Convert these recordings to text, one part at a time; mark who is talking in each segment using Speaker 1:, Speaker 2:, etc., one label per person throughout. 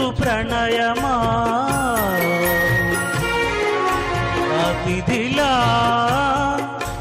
Speaker 1: ప్రణయమా? అతిథిలా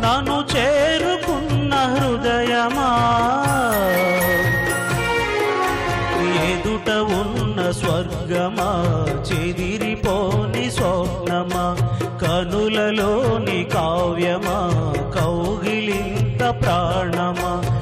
Speaker 1: నన్ను చేరుకున్న హృదయమా? ఎదుట ఉన్న స్వర్గమా? చెదిరిపోని స్వప్నమా? కనులలోని కావ్యమా? కౌగిలింత ప్రాణమా?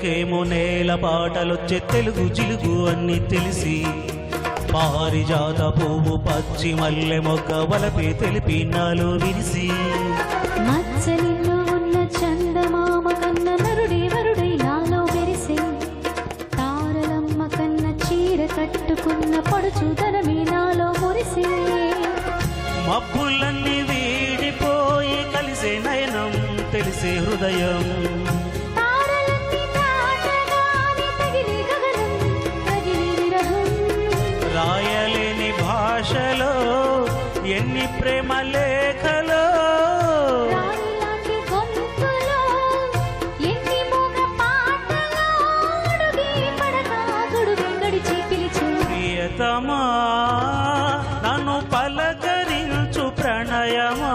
Speaker 1: వీణకేమో నేల పాటలొచ్చే తెలుగు జిలుగు అన్ని తెలిసి. పారిజాత పువ్వు పచ్చి మల్లె మొగ్గ వలపే తెలిపి నాలో విరిసి.
Speaker 2: మచ్చలిలో ఉన్న చందమామ కన్న నరుడే వరుడై నాలో వెరిసే తారలమ్మ కన్న చీర కట్టుకున్న పడుచుదనమే నాలో మురిసే.
Speaker 1: మబ్బులన్నీ వీడిపోయి కలిసే నయనం తెలిసే హృదయం.
Speaker 2: గడిచి పిలిచే
Speaker 1: ప్రియతమా నన్ను పలకరించు ప్రణయమా.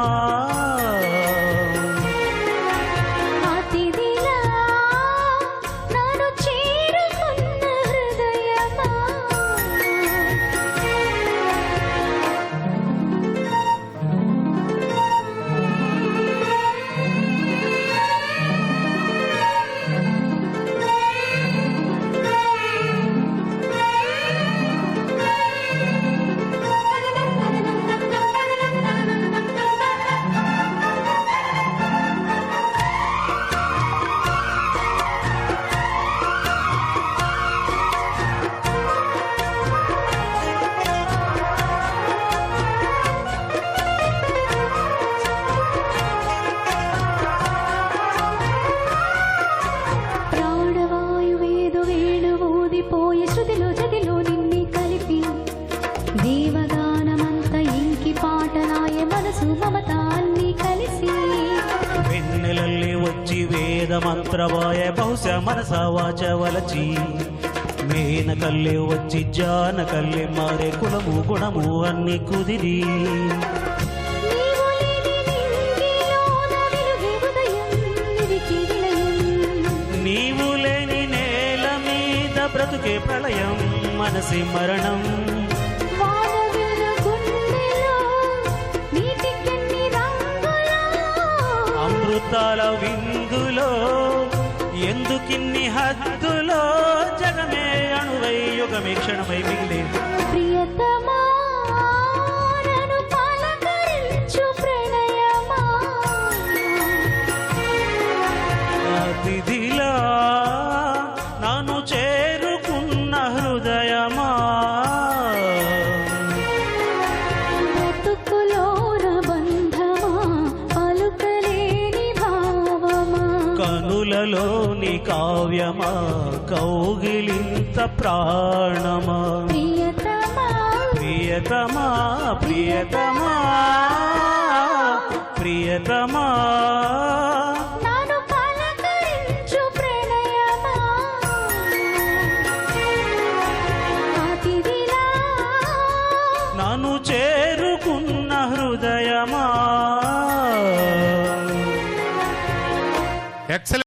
Speaker 1: వచ్చి వేద మంత్రవాయ బహుశా మనస వాచ వలచి మేన మేనకల్లి వచ్చి జాన జానకల్లి మారే కులము గుణము అన్ని కుదిరి.
Speaker 2: నీవు లేని
Speaker 1: నేల మీద బ్రతుకే ప్రళయం మనసి మరణం. అమృతాల విందులో ఎందుకిన్ని హద్దులో జగమే అణువై యుగమే క్షణమై మిగిలే?
Speaker 2: ప్రియతమా
Speaker 1: కనులలోని కావ్యమా? కౌగిలింత ప్రాణమా?
Speaker 2: ప్రియతమా?
Speaker 1: ప్రియతమా ప్రియతమా? ప్రియతమా